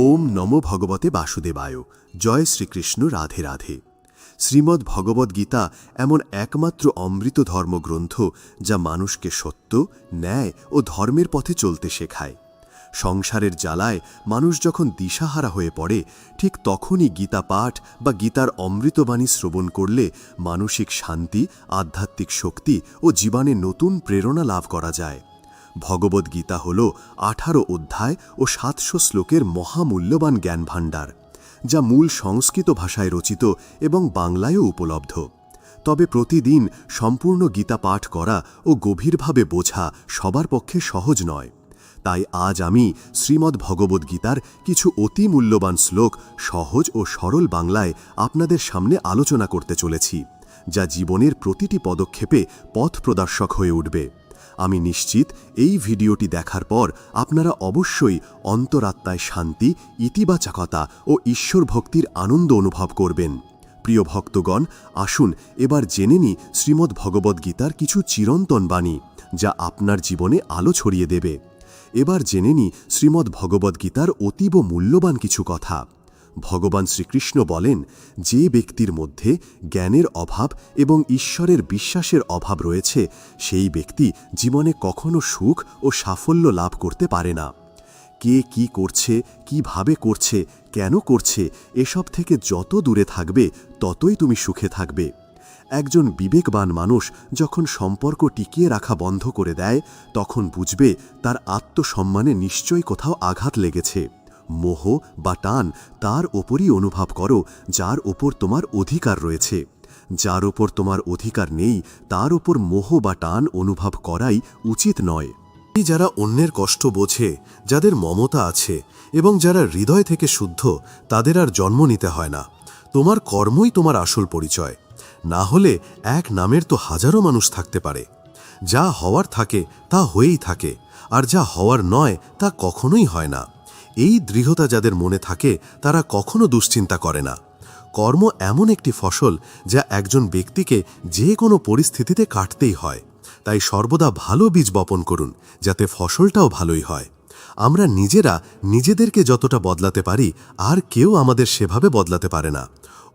ওম নমো ভগবতে বাসুদেবায়। জয় শ্রীকৃষ্ণ, রাধে রাধে। শ্রীমদ্ ভগবদ্ গীতা এমন একমাত্র অমৃত ধর্মগ্রন্থ যা মানুষকে সত্য, ন্যায় ও ধর্মের পথে চলতে শেখায়। সংসারের জ্বালায় মানুষ যখন দিশাহারা হয়ে পড়ে, ঠিক তখনই গীতা পাঠ বা গীতার অমৃতবাণী শ্রবণ করলে মানসিক শান্তি, আধ্যাত্মিক শক্তি ও জীবনে নতুন প্রেরণা লাভ করা যায়। ভগবদ্গীতা হল আঠারো অধ্যায় ও সাতশো শ্লোকের মহামূল্যবান জ্ঞান ভাণ্ডার যা মূল সংস্কৃত ভাষায় রচিত এবং বাংলায়ও উপলব্ধ। তবে প্রতিদিন সম্পূর্ণ গীতা পাঠ করা ও গভীরভাবে বোঝা সবার পক্ষে সহজ নয়। তাই আজ আমি শ্রীমদ্ ভগবদ্গীতার কিছু অতি মূল্যবান শ্লোক সহজ ও সরল বাংলায় আপনাদের সামনে আলোচনা করতে চলেছি, যা জীবনের প্রতিটি পদক্ষেপে পথ প্রদর্শক হয়ে উঠবে। আমি নিশ্চিত এই ভিডিওটি দেখার পর আপনারা অবশ্যই অন্তরাত্মায় শান্তি, ইতিবাচকতা ও ঈশ্বর ভক্তির আনন্দ অনুভব করবেন। প্রিয় ভক্তগণ, আসুন এবার জেনে নি শ্রীমদ্ ভগবদ্গীতার কিছু চিরন্তন বাণী, যা আপনার জীবনে আলো ছড়িয়ে দেবে। এবার জেনে নি শ্রীমদ্ ভগবদ্গীতার অতীব মূল্যবান কিছু কথা। ভগবান শ্রীকৃষ্ণ বলেন, যে ব্যক্তির মধ্যে জ্ঞানের অভাব এবং ঈশ্বরের বিশ্বাসের অভাব রয়েছে, সেই ব্যক্তি জীবনে কখনো সুখ ও সাফল্য লাভ করতে পারে না। কে কি করছে, কীভাবে করছে, কেন করছে, এসব থেকে যত দূরে থাকবে, ততই তুমি সুখে থাকবে। একজন বিবেকবান মানুষ যখন সম্পর্ক টিকিয়ে রাখা বন্ধ করে দেয়, তখন বুঝবে তার আত্মসম্মানে নিশ্চয়ই কোথাও আঘাত লেগেছে। মোহ বা টান তার ওপরই অনুভব করো, যার ওপর তোমার অধিকার রয়েছে। যার ওপর তোমার অধিকার নেই, তার ওপর মোহ বা টান অনুভব করাই উচিত নয়। যারা অন্যের কষ্ট বোঝে, যাদের মমতা আছে এবং যারা হৃদয় থেকে শুদ্ধ, তাদের আর জন্ম নিতে হয় না। তোমার কর্মই তোমার আসল পরিচয়। না হলে এক নামের তো হাজারো মানুষ থাকতে পারে। যা হওয়ার থাকে, তা হয়েই থাকে। আর যা হওয়ার নয়, তা কখনোই হয় না। এই দৃঢ়তা যাদের মনে থাকে, তারা কখনো দুশ্চিন্তা করে না। কর্ম এমন একটি ফসল যা একজন ব্যক্তিকে যে কোনো পরিস্থিতিতে কাটতেই হয়। তাই সর্বদা ভালো বীজ বপন করুন, যাতে ফসলটাও ভালোই হয়। আমরা নিজেরা নিজেদেরকে যতটা বদলাতে পারি, আর কেউ আমাদের সেভাবে বদলাতে পারে না।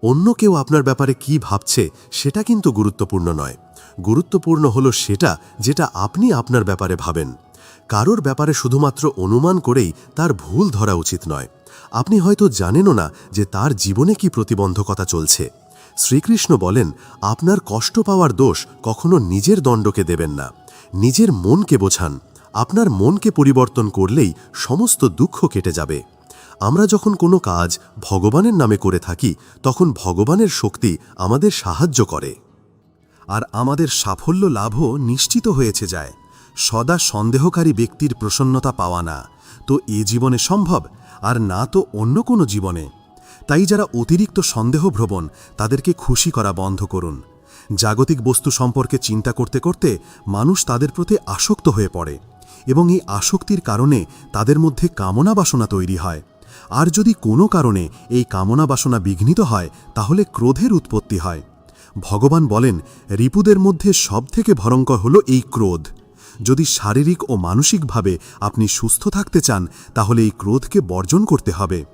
অন্য কেউ আপনার ব্যাপারে কি ভাবছে, সেটা কিন্তু গুরুত্বপূর্ণ নয়। গুরুত্বপূর্ণ হলো সেটা যেটা আপনি আপনার ব্যাপারে ভাবেন। কারোর ব্যাপারে শুধুমাত্র অনুমান করেই তার ভুল ধরা উচিত নয়। আপনি হয়তো জানেনও না যে তার জীবনে কি প্রতিবন্ধকতা চলছে। শ্রীকৃষ্ণ বলেন, আপনার কষ্ট পাওয়ার দোষ কখনো নিজের দণ্ডকে দেবেন না। নিজের মনকে বোঝান। আপনার মনকে পরিবর্তন করলেই সমস্ত দুঃখ কেটে যাবে। আমরা যখন কোনো কাজ ভগবানের নামে করে থাকি, তখন ভগবানের শক্তি আমাদের সাহায্য করে। আর আমাদের সাফল্য লাভও নিশ্চিত হয়েছে যায়। সদা সন্দেহকারী ব্যক্তির প্রসন্নতা পাওয়া না। তো এ জীবনে সম্ভব, আর না তো অন্য কোনো জীবনে। তাই যারা অতিরিক্ত সন্দেহভ্রবণ, তাদেরকে খুশি করা বন্ধ করুন। জাগতিক বস্তু সম্পর্কে চিন্তা করতে করতে মানুষ তাদের প্রতি আসক্ত হয়ে পড়ে, এবং এই আসক্তির কারণে তাদের মধ্যে কামনা বাসনা তৈরি হয়। আর যদি কোনো কারণে এই কামনা বাসনা বিঘ্নিত হয়, তাহলে ক্রোধের উৎপত্তি হয়। ভগবান বলেন, রিপুদের মধ্যে সবথেকে ভয়ঙ্কর হল এই ক্রোধ। যদি শারীরিক ও মানসিকভাবে আপনি সুস্থ থাকতে চান, তাহলে এই ক্রোধকে বর্জন করতে হবে।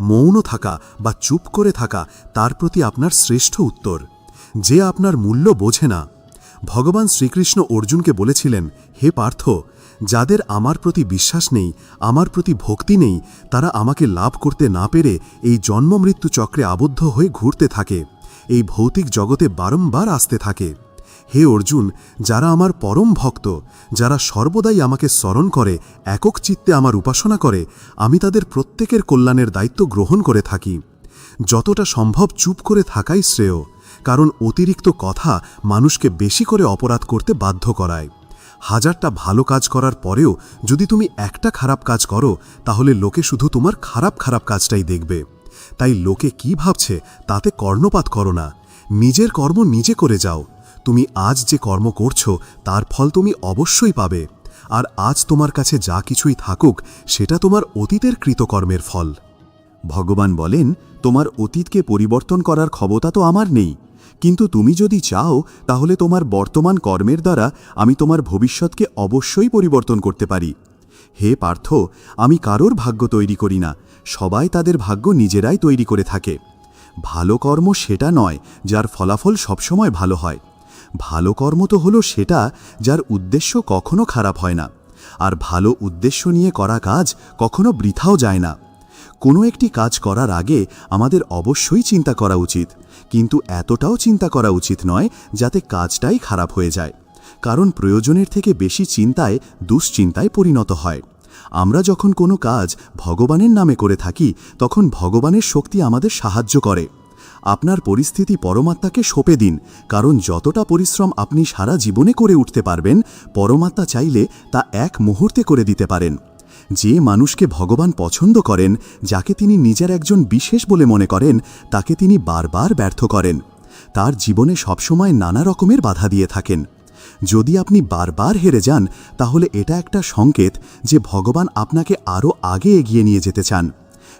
মৌন থাকা বা চুপ করে থাকা, তার প্রতি আপনার শ্রেষ্ঠ উত্তর। যে আপনার মূল্য বোঝে না। ভগবান শ্রীকৃষ্ণ অর্জুনকে বলেছিলেন, হে পার্থ, যাদের আমার প্রতি বিশ্বাস নেই, আমার প্রতি ভক্তি নেই, তারা আমাকে লাভ করতে না পেরে এই জন্মমৃত্যু চক্রে আবদ্ধ হয়ে ঘুরতে থাকে। এই ভৌতিক জগতে বারংবার আসতে থাকে। হে অর্জুন, যারা আমার পরম ভক্ত, যারা সর্বদাই আমাকে স্মরণ করে, একক চিত্তে আমার উপাসনা করে, আমি তাদের প্রত্যেকের কল্যাণের দায়িত্ব গ্রহণ করে থাকি। যতটা সম্ভব চুপ করে থাকাই শ্রেয়, কারণ অতিরিক্ত কথা মানুষকে বেশি করে অপরাধ করতে বাধ্য করায়। হাজারটা ভালো কাজ করার পরেও যদি তুমি একটা খারাপ কাজ করো, তাহলে লোকে শুধু তোমার খারাপ খারাপ কাজটাই দেখবে। তাই লোকে কি ভাবছে, তাতে কর্ণপাত করো না। নিজের কর্ম নিজে করে যাও। তুমি আজ যে কর্ম করছ, তার ফল তুমি অবশ্যই পাবে। আর আজ তোমার কাছে যা কিছুই থাকুক, সেটা তোমার অতীতের কৃতকর্মের ফল। ভগবান বলেন, তোমার অতীতকে পরিবর্তন করার ক্ষমতা তো আমার নেই। কিন্তু তুমি যদি চাও, তাহলে তোমার বর্তমান কর্মের দ্বারা আমি তোমার ভবিষ্যৎকে অবশ্যই পরিবর্তন করতে পারি। হে পার্থ, আমি কারোর ভাগ্য তৈরি করি না, সবাই তাদের ভাগ্য নিজেরাই তৈরি করে থাকে। ভালো কর্ম সেটা নয়, যার ফলাফল সবসময় ভালো হয়। ভালো কর্ম তো হলো সেটা যার উদ্দেশ্য কখনো খারাপ হয় না। আর ভালো উদ্দেশ্য নিয়ে করা কাজ কখনো বৃথাও যায় না। কোনো একটি কাজ করার আগে আমাদের অবশ্যই চিন্তা করা উচিত। কিন্তু এতটাও চিন্তা করা উচিত নয় যাতে কাজটাই খারাপ হয়ে যায়। কারণ প্রয়োজনের থেকে বেশি চিন্তায় দুশ্চিন্তায় পরিণত হয়। আমরা যখন কোনো কাজ ভগবানের নামে করে থাকি, তখন ভগবানের শক্তি আমাদের সাহায্য করে। আপনার পরিস্থিতি পরমাত্মাকে সঁপে দিন, কারণ যতটা পরিশ্রম আপনি সারা জীবনে করে উঠতে পারবেন, পরমাত্মা চাইলে তা এক মুহূর্তে করে দিতে পারেন। যে মানুষকে ভগবান পছন্দ করেন, যাকে তিনি নিজের একজন বিশেষ বলে মনে করেন, তাকে তিনি বারবার ব্যর্থ করেন। তার জীবনে সবসময় নানা রকমের বাধা দিয়ে থাকেন। যদি আপনি বারবার হেরে যান, তাহলে এটা একটা সংকেত যে ভগবান আপনাকে আরও আগে এগিয়ে নিয়ে যেতে চান।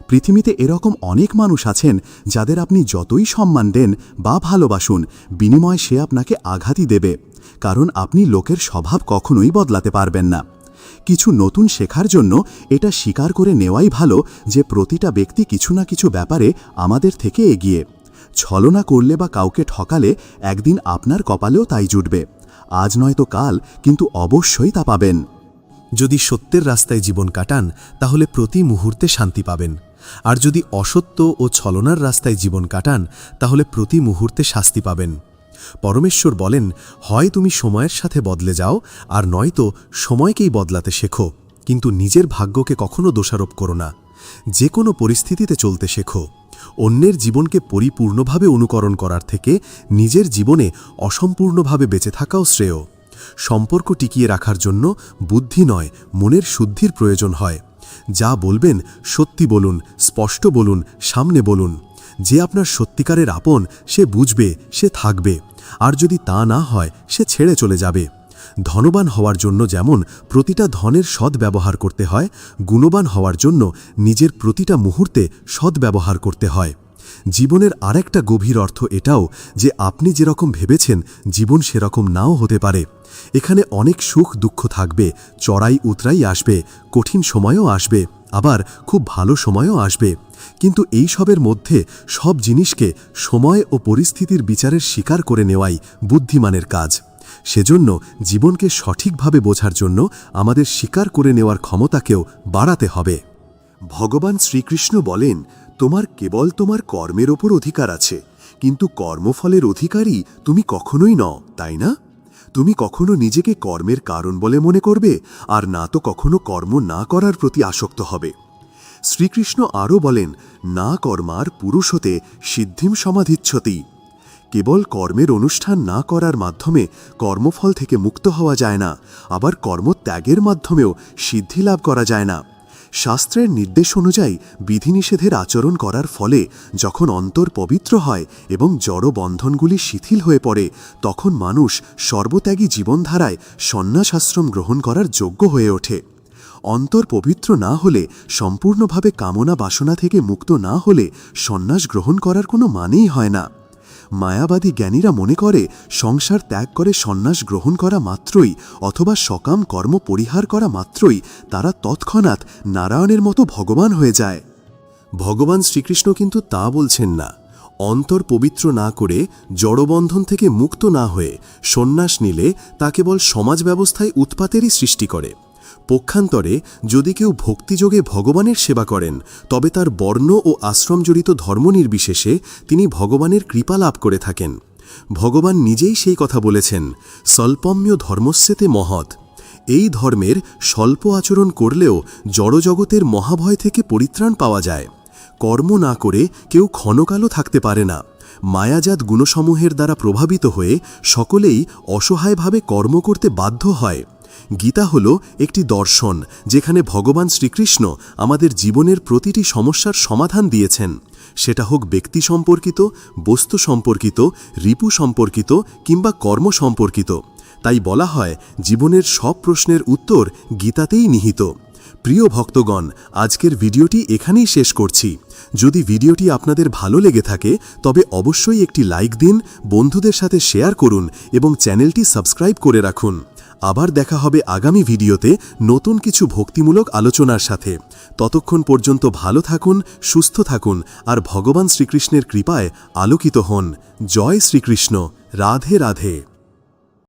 পৃথিবীতে এরকম অনেক মানুষ আছেন যাদের আপনি যতই সম্মান দেন বা ভালোবাসুন, বিনিময় সে আপনাকে আঘাতই দেবে। কারণ আপনি লোকের স্বভাব কখনোই বদলাতে পারবেন না। কিছু নতুন শেখার জন্য এটা স্বীকার করে নেওয়াই ভালো যে প্রতিটা ব্যক্তি কিছু না কিছু ব্যাপারে আমাদের থেকে এগিয়ে। ছলনা করলে বা কাউকে ঠকালে একদিন আপনার কপালেও তাই জুটবে। আজ নয়তো কাল, কিন্তু অবশ্যই তা পাবেন। যদি সত্যের রাস্তায় জীবন কাটান, তাহলে প্রতি মুহূর্তে শান্তি পাবেন। আর যদি অসত্য ও ছলনার রাস্তায় জীবন কাটান, তাহলে প্রতি মুহূর্তে শাস্তি পাবেন। পরমেশ্বর বলেন, হয় তুমি সময়ের সাথে বদলে যাও, আর নয়তো সময়কেই বদলাতে শেখো। কিন্তু নিজের ভাগ্যকে কখনো দোষারোপ করো না। যে কোনো পরিস্থিতিতে চলতে শেখো। অন্যের জীবনকে পরিপূর্ণভাবে অনুকরণ করার থেকে নিজের জীবনে অসম্পূর্ণভাবে বেঁচে থাকাও শ্রেয়। সম্পর্ক টিকিয়ে রাখার জন্য বুদ্ধি নয়, মনের শুদ্ধির প্রয়োজন হয়। যা বলবেন সত্যি বলুন, স্পষ্ট বলুন, সামনে বলুন। যে আপনার সত্যিকারের আপন, সে বুঝবে, সে থাকবে। আর যদি তা না হয়, সে ছেড়ে চলে যাবে। ধনবান হওয়ার জন্য যেমন প্রতিটা ধনের সদ্ব্যবহার করতে হয়, গুণবান হওয়ার জন্য নিজের প্রতিটা মুহূর্তে সদ্ব্যবহার করতে হয়। জীবনের আরেকটা গভীর অর্থ এটাও যে আপনি যেরকম ভেবেছেন, জীবন সেরকম নাও হতে পারে। এখানে অনেক সুখ দুঃখ থাকবে, চড়াই উতরাই আসবে, কঠিন সময়ও আসবে, আবার খুব ভালো সময়ও আসবে। কিন্তু এই সবের মধ্যে সব জিনিসকে সময় ও পরিস্থিতির বিচারের স্বীকার করে নেওয়াই বুদ্ধিমানের কাজ। সেজন্য জীবনকে সঠিকভাবে বোঝার জন্য আমাদের স্বীকার করে নেওয়ার ক্ষমতাকেও বাড়াতে হবে। ভগবান শ্রীকৃষ্ণ বলেন তোমার কেবল তোমার কর্মের ওপর অধিকার আছে, কিন্তু কর্মফলের অধিকারী তুমি কখনোই নও, তাই না? তুমি কখনো নিজেকে কর্মের কারণ বলে মনে করবে, আর না তো কখনো কর্ম না করার প্রতি আসক্ত হবে। শ্রীকৃষ্ণ আরও বলেন, না কর্মার পুরুষ হতে সিদ্ধিম সমাধিচ্ছতি। কেবল কর্মের অনুষ্ঠান না করার মাধ্যমে কর্মফল থেকে মুক্ত হওয়া যায় না, আবার কর্মত্যাগের মাধ্যমেও সিদ্ধি লাভ করা যায় না। শাস্ত্রের নির্দেশ অনুযায়ী বিধিনিষেধের আচরণ করার ফলে যখন অন্তর পবিত্র হয় এবং জড় বন্ধনগুলি শিথিল হয়ে পড়ে, তখন মানুষ সর্বত্যাগী জীবনধারায় সন্ন্যাসাশ্রম গ্রহণ করার যোগ্য হয়ে ওঠে। অন্তর পবিত্র না হলে, সম্পূর্ণভাবে কামনা বাসনা থেকে মুক্ত না হলে সন্ন্যাস গ্রহণ করার কোনো মানেই হয় না। মায়াবাদী জ্ঞানীরা মনে করে, সংসার ত্যাগ করে সন্ন্যাস গ্রহণ করা মাত্রই অথবা সকাম কর্ম পরিহার করা মাত্রই তারা তৎক্ষণাৎ নারায়ণের মতো ভগবান হয়ে যায়। ভগবান শ্রীকৃষ্ণ কিন্তু তা বলছেন না। অন্তর পবিত্র না করে জড়বন্ধন থেকে মুক্ত না হয়ে সন্ন্যাস নিলে তা কেবল সমাজ ব্যবস্থায় উৎপাতেরই সৃষ্টি করে। পক্ষান্তরে যদি কেউ ভক্তিযোগে ভগবানের সেবা করেন, তবে তার বর্ণ ও আশ্রমজড়িত ধর্ম নির্বিশেষে তিনি ভগবানের কৃপা লাভ করে থাকেন। ভগবান নিজেই সেই কথা বলেছেন, স্বল্পম্য ধর্মস্যেতে মহৎ। এই ধর্মের স্বল্প আচরণ করলেও জড়জগতের মহাভয় থেকে পরিত্রাণ পাওয়া যায়। কর্ম না করে কেউ ক্ষণকালও থাকতে পারে না। মায়াজাত গুণসমূহের দ্বারা প্রভাবিত হয়ে সকলেই অসহায়ভাবে কর্ম করতে বাধ্য হয়। গীতা হল একটি দর্শন যেখানে ভগবান শ্রীকৃষ্ণ আমাদের জীবনের প্রতিটি সমস্যার সমাধান দিয়েছেন। সেটা হোক ব্যক্তি সম্পর্কিত, বস্তু সম্পর্কিত, রিপু সম্পর্কিত কিংবা কর্ম সম্পর্কিত। তাই বলা হয়, জীবনের সব প্রশ্নের উত্তর গীতাতেই নিহিত। প্রিয় ভক্তগণ, আজকের ভিডিওটি এখানেই শেষ করছি। যদি ভিডিওটি আপনাদের ভালো লেগে থাকে, তবে অবশ্যই একটি লাইক দিন, বন্ধুদের সাথে শেয়ার করুন এবং চ্যানেলটি সাবস্ক্রাইব করে রাখুন। আবার দেখা হবে আগামী ভিডিওতে নতুন কিছু ভক্তিমূলক আলোচনার সাথে। ততক্ষণ পর্যন্ত ভালো থাকুন, সুস্থ থাকুন আর ভগবান শ্রীকৃষ্ণের কৃপায় আলোকিত হন। জয় শ্রীকৃষ্ণ। রাধে রাধে।